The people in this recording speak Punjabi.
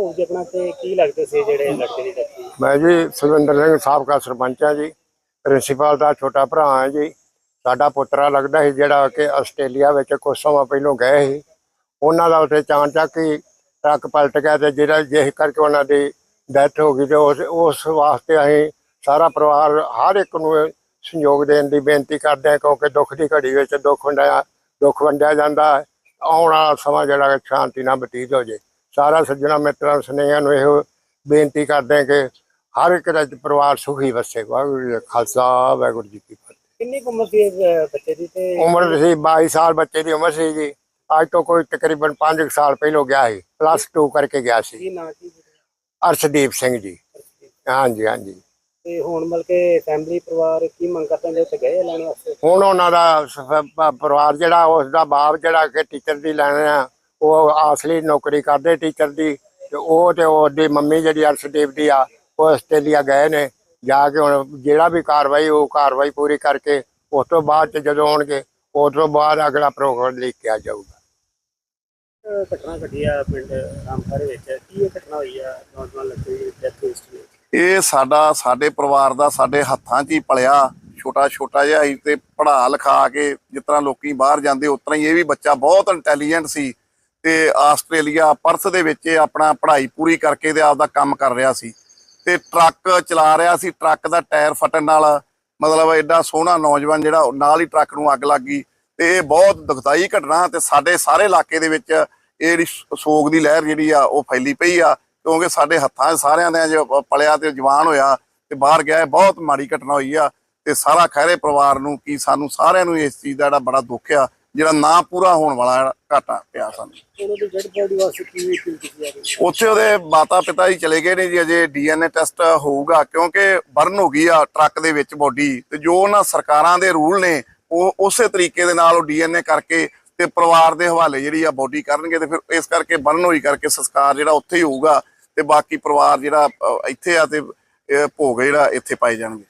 ਭੋਗ ਜਪਣਾ ਤੇ ਕੀ ਲੱਗਦੇ ਸੀ ਜਿਹੜੇ ਲੜਕੇ ਦੀ ਡੈਥ ਮੈਂ ਜੀ ਸੁਖਵਿੰਦਰ ਸਿੰਘ ਸਾਬਕਾ ਸਰਪੰਚ ਹਾਂ ਜੀ, ਪ੍ਰਿੰਸੀਪਲ ਦਾ ਛੋਟਾ ਭਰਾ ਆ ਜੀ। ਸਾਡਾ ਪੁੱਤਰਾ ਲੱਗਦਾ ਸੀ ਜਿਹੜਾ ਕਿ ਆਸਟ੍ਰੇਲੀਆ ਵਿੱਚ ਕੁਝ ਸਮਾਂ ਪਹਿਲੋਂ ਗਏ ਸੀ। ਉਹਨਾਂ ਦਾ ਉੱਥੇ ਚਾਂਚੱਕ ਹੀ ਟਰੱਕ ਪਲਟ ਗਿਆ ਤੇ ਜਿਹੜਾ ਜਿਸ ਕਰਕੇ ਉਹਨਾਂ ਦੀ ਡੈਥ ਹੋ ਗਈ ਤੇ ਉਸ ਉਸ ਵਾਸਤੇ ਅਸੀਂ ਸਾਰਾ ਪਰਿਵਾਰ ਹਰ ਇੱਕ ਨੂੰ ਸੰਯੋਗ ਦੇਣ ਦੀ ਬੇਨਤੀ ਕਰਦੇ ਹਾਂ ਕਿਉਂਕਿ ਦੁੱਖ ਦੀ ਘੜੀ ਵਿੱਚ ਦੁੱਖ ਵੰਡਿਆ ਦੁੱਖ ਵੰਡਿਆ ਜਾਂਦਾ ਹੈ। ਆਉਣ ਵਾਲਾ ਸਮਾਂ ਜਿਹੜਾ ਸ਼ਾਂਤੀ ਨਾਲ ਬਤੀਤ ਹੋ ਜੇ। ਸਾਰਾ ਸੱਜਣਾ ਮਿੱਤਰਾਂ ਸੁਨੇਹਿਆਂ ਨੂੰ ਇਹੋ ਬੇਨਤੀ ਕਰਦੇ ਹਾਂ ਕਿ ਹਰ ਇੱਕ ਦਾ ਪਰਿਵਾਰ ਸੁਖੀ ਵਸੇ। ਵਾਹਿਗੁਰੂ ਜੀ ਕਾ ਖਾਲਸਾ ਵਾਹਿਗੁਰੂ ਜੀ ਕੀ ਫਤਿਹ। ਕਿੰਨੀ ਕੁ ਉਮਰ ਸੀ ਇਸ, ਬੱਚੇ ਦੀ ਤੇ ਉਮਰ ਸੀ 22 ਸਾਲ ਬੱਚੇ ਦੀ ਉਮਰ ਸੀ ਜੀ। ਅੱਜ ਤੋਂ ਕੋਈ ਤਕਰੀਬਨ 5 ਸਾਲ ਪਹਿਲੋਂ ਗਿਆ ਸੀ। ਪਲੱਸ 2 ਕਰਕੇ ਗਿਆ ਸੀ। ਕੀ ਨਾਂ ਕੀ ਅਰਸ਼ਦੀਪ ਸਿੰਘ ਜੀ। ਹਾਂਜੀ ਹਾਂਜੀ। ਤੇ ਹੁਣ ਮਤਲਬ ਕਿ ਫੈਮਿਲੀ ਪਰਿਵਾਰ ਕੀ ਮੰਗ ਕਰਦੇ ਨੇ? ਉੱਥੇ ਗਏ ਲੈਣ ਵਾਸਤੇ? ਹੁਣ ਉਹਨਾਂ ਦਾ ਸ- ਪ- ਪਰਿਵਾਰ ਜਿਹੜਾ ਉਸ ਦਾ ਬਾਪ ਜਿਹੜਾ ਕਿ ਟੀਚਰ ਦੀ ਲੈਣ ਆ। ਉਹ ਆਸਲੀ ਨੌਕਰੀ ਕਰਦੇ ਟੀਚਰ ਦੀ ਤੇ ਉਹ ਤੇ ਉਹਦੀ ਮੰਮੀ ਜਿਹੜੀ ਅਰਸ਼ਦੀਪ ਦੀ ਆ ਉਹ ਆਸਟ੍ਰੇਲੀਆ ਗਏ ਨੇ ਜਾ ਕੇ ਹੁਣ ਜਿਹੜਾ ਵੀ ਕਾਰਵਾਈ ਉਹ ਕਾਰਵਾਈ ਪੂਰੀ ਕਰਕੇ ਉਸ ਤੋਂ ਬਾਅਦ ਚ ਜਦੋਂ ਆਉਣਗੇ ਉਸ ਤੋਂ ਬਾਅਦ ਅਗਲਾ ਪ੍ਰੋਗਰਾਮ ਲਿਖਿਆ ਜਾਊਗਾ। ਅਹ, ਘਟਨਾ ਘਟੀ ਆ ਪਿੰਡ ਰਾਮਖਾਰੇ ਵਿੱਚ ਕੀ ਇਹ ਘਟਨਾ ਹੋਈ ਆ ਨੌਜਵਾਨ ਲੜਕੇ ਦੀ ਡੈਥ ਹੋਈ ਸੀ? ਇਹ ਸਾਡਾ ਸਾਡੇ ਪਰਿਵਾਰ ਦਾ ਸਾਡੇ ਹੱਥਾਂ 'ਚ ਹੀ ਪਲਿਆ ਛੋਟਾ ਛੋਟਾ ਜਿਹਾ ਸੀ ਤੇ ਪੜ੍ਹਾ ਲਿਖਾ ਕੇ ਜਿਸ ਤਰ੍ਹਾਂ ਲੋਕੀ ਬਾਹਰ ਜਾਂਦੇ ਉਸ ਤਰ੍ਹਾਂ ਹੀ ਇਹ ਵੀ ਬੱਚਾ ਬਹੁਤ ਇੰਟੈਲੀਜੈਂਟ ਸੀ। ਤੇ ਆਸਟ੍ਰੇਲੀਆ ਪਰਥ ਦੇ ਵਿੱਚ ਇਹ ਆਪਣਾ ਪੜ੍ਹਾਈ ਪੂਰੀ ਕਰਕੇ ਤੇ ਆਪਦਾ ਕੰਮ ਕਰ ਰਿਹਾ ਸੀ। ਤੇ ਟਰੱਕ ਚਲਾ ਰਿਹਾ ਸੀ, ਟਰੱਕ ਦਾ ਟਾਇਰ ਫਟਣ ਨਾਲ ਮਤਲਬ ਐਡਾ ਸੋਹਣਾ ਨੌਜਵਾਨ ਜਿਹੜਾ ਨਾਲ ਹੀ ਟਰੱਕ ਨੂੰ ਅੱਗ ਲੱਗ ਗਈ ਤੇ ਇਹ ਬਹੁਤ ਦੁਖਦਾਈ ਘਟਨਾ ਤੇ ਸਾਡੇ ਸਾਰੇ ਇਲਾਕੇ ਦੇ ਵਿੱਚ ਇਹ ਜਿਹੜੀ ਸੋਗ ਦੀ ਲਹਿਰ ਜਿਹੜੀ ਆ ਉਹ ਫੈਲੀ ਪਈ ਆ ਕਿਉਂਕਿ ਸਾਡੇ ਹੱਥਾਂ 'ਚ ਸਾਰਿਆਂ ਦੇ ਜੋ ਪਲਿਆ ਤੇ ਜਵਾਨ ਹੋਇਆ ਤੇ ਬਾਹਰ ਗਿਆ ਬਹੁਤ ਮਾੜੀ ਘਟਨਾ ਹੋਈ ਆ ਤੇ ਸਾਰਾ ਖੈਰੇ ਪਰਿਵਾਰ ਨੂੰ ਕੀ ਸਾਨੂੰ ਸਾਰਿਆਂ ਨੂੰ ਇਸ ਚੀਜ਼ ਦਾ ਜਿਹੜਾ ਬੜਾ ਦੁੱਖ ਆ ਜਿਹੜਾ ਨਾ ਪੂਰਾ ਹੋਣ ਵਾਲਾ ਘਾਟਾ ਪਿਆ ਸਾਨੂੰ। ਉਹਨਾਂ ਦੀ ਡੈਡ ਬੋਡੀ ਵਾਸਤੇ ਕੀ ਅਪੀਲ ਕੀਤੀ ਜਾ ਰਹੀ ਹੈ ਉੱਥੇ ਉਹਦੇ ਮਾਤਾ ਪਿਤਾ ਹੀ ਚਲੇ ਗਏ ਨੇ ਜੀ ਅਜੇ ਡੀਐਨਏ ਟੈਸਟ ਹੋਊਗਾ ਕਿਉਂਕਿ ਬਰਨ ਹੋ ਗਈ ਆ ਟਰੱਕ ਦੇ ਵਿੱਚ ਬੋਡੀ ਤੇ ਜੋ ਉਹਨਾਂ ਸਰਕਾਰਾਂ ਦੇ ਰੂਲ ਨੇ ਉਹ ਉਸੇ ਤਰੀਕੇ ਦੇ ਨਾਲ ਉਹ ਡੀਐਨਏ ਕਰਕੇ ਤੇ ਪਰਿਵਾਰ ਦੇ ਹਵਾਲੇ ਜਿਹੜੀ ਆ ਬੋਡੀ ਕਰਨਗੇ ਤੇ ਫਿਰ ਇਸ ਕਰਕੇ ਬਰਨ ਹੋਈ ਕਰਕੇ ਸੰਸਕਾਰ ਜਿਹੜਾ ਉੱਥੇ ਹੀ ਹੋਊਗਾ ਤੇ ਬਾਕੀ ਪਰਿਵਾਰ ਜਿਹੜਾ ਇੱਥੇ ਆ ਤੇ ਭੋਗ ਜਿਹੜਾ ਇੱਥੇ ਪਾਏ ਜਾਣਗੇ।